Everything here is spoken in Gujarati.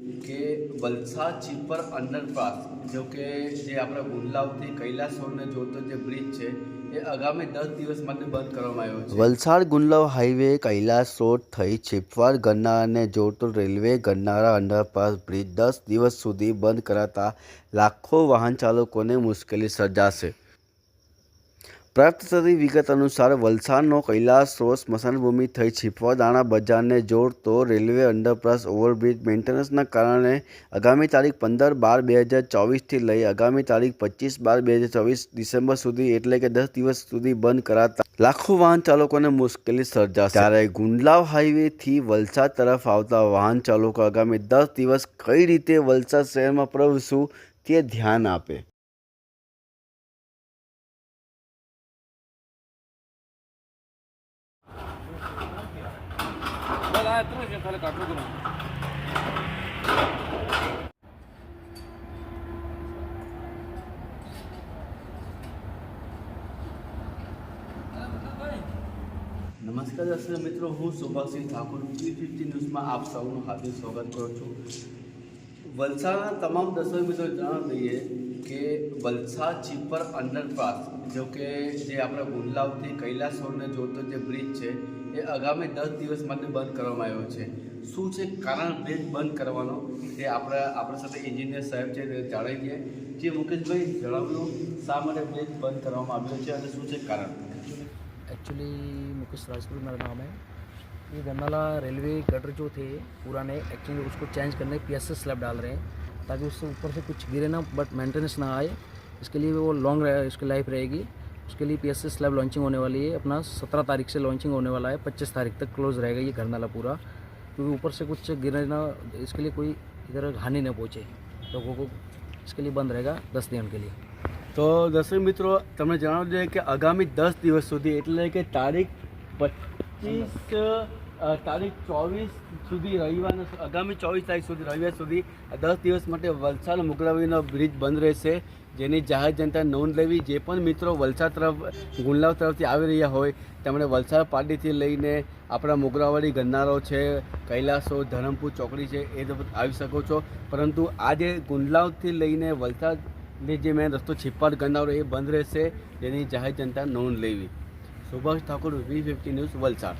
કે વલસાડ ચીપર અંડરપાસ, જો કે જે આપણા ગુંડલાવથી કૈલાસ રોડને જોડતો જે બ્રિજ છે, એ આગામી દસ દિવસ માટે બંધ કરવામાં આવ્યો છે. વલસાડ ગુંડલાવ હાઈવે કૈલાસ રોડ થઈ છીપવાડ ગન્નારાને જોડતો રેલવે ગન્નારા અંડરપાસ બ્રિજ દસ દિવસ સુધી બંધ કરાતા લાખો વાહન ચાલકોને મુશ્કેલી સર્જાશે. પ્રાપ્ત થતી વિગત અનુસાર વલસાડનો કૈલાસ રોડ સ્મશાનભૂમિ થઈ છીપવાદાણા બજારને જોડતો રેલવે અંડરપાસ ઓવરબ્રિજ મેન્ટેનન્સના કારણે આગામી તારીખ પંદર બાર બે હજાર ચોવીસથી લઈ આગામી તારીખ પચીસ બાર બે હજાર ચોવીસ ડિસેમ્બર સુધી એટલે કે દસ દિવસ સુધી બંધ કરાતા લાખો વાહન ચાલકોને મુશ્કેલી સર્જાશે. ત્યારે ગુંડલાવ હાઈવેથી વલસાડ તરફ આવતા વાહન ચાલકો આગામી દસ દિવસ કઈ રીતે વલસાડ શહેરમાં પ્રવેશું તે ધ્યાન આપે. નમસ્કાર દર્શક મિત્રો, હું સુભાષસિંહ ઠાકોર જી ફિફ્ટી ન્યૂઝમાં આપ સૌનું હાર્દિક સ્વાગત કરું છું. વલસાડના તમામ દર્શક મિત્રો, જણાવી દઈએ કે વલસાડ ચીપર અંડરપાસ જો કે જે આપણા ગુંડલાવથી કૈલાસ રોડને જોડતો જે બ્રિજ છે એ આગામી દસ દિવસ માટે બંધ કરવામાં આવ્યો છે શું છે કારણ બ્રિજ બંધ કરવાનો તે આપણા આપણા સાથે એન્જિનિયર સાહેબ છે તે જાણી દઈએ જે મુકેશભાઈ જણાવ્યું શા માટે બ્રિજ બંધ કરવામાં આવ્યો છે અને શું છે કારણ एक्चुअली मुकेश राजपूत मेरा नाम है ये गन्नाला रेलवे गटर जो थे पुराने एक्चुअली उसको चेंज करने पी एस स्लैब डाल रहे हैं ताकि उससे ऊपर से कुछ गिरे ना बट मेंटेनेंस ना आए इसके लिए वो लॉन्ग रहे उसकी लाइफ रहेगी उसके लिए पी एस स्लैब लॉन्चिंग होने वाली है अपना सत्रह तारीख से लॉन्चिंग होने वाला है पच्चीस तारीख तक क्लोज रहेगा ये गरनाला पूरा क्योंकि ऊपर से कुछ गिरे ना इसके लिए कोई इधर हानि न पहुँचे लोगों को इसके लिए बंद रहेगा दस दिन के लिए તો દર્શક મિત્રો તમને જણાવી દઈએ કે આગામી દસ દિવસ સુધી એટલે કે તારીખ પચીસ તારીખ ચોવીસ સુધી રવિવારના આગામી ચોવીસ તારીખ સુધી, રવિવાર સુધી દસ દિવસ માટે વલસાડ મુગરાવીનો બ્રિજ બંધ રહેશે. જેની જાહેર જનતા નોંધ લેવી, જે પણ મિત્રો વલસાડ તરફ, ગુંડલાવ તરફથી આવી રહ્યા હોય, તેમણે વલસાડ પાર્ટીથી લઈને આપણા મોગરાવાડી ગન્નારો છે, કૈલાસો, ધરમપુર ચોકડી છે, એ આવી શકો છો. પરંતુ આજે ગુંડલાવથી લઈને વલસાડ ને જે મેં રસ્તો છીપાડ ગન્નારો એ બંધ રહેશે. જેની જાહેર જનતા નોંધ લેવી. Subhash Thakor V fifty news, Valsad.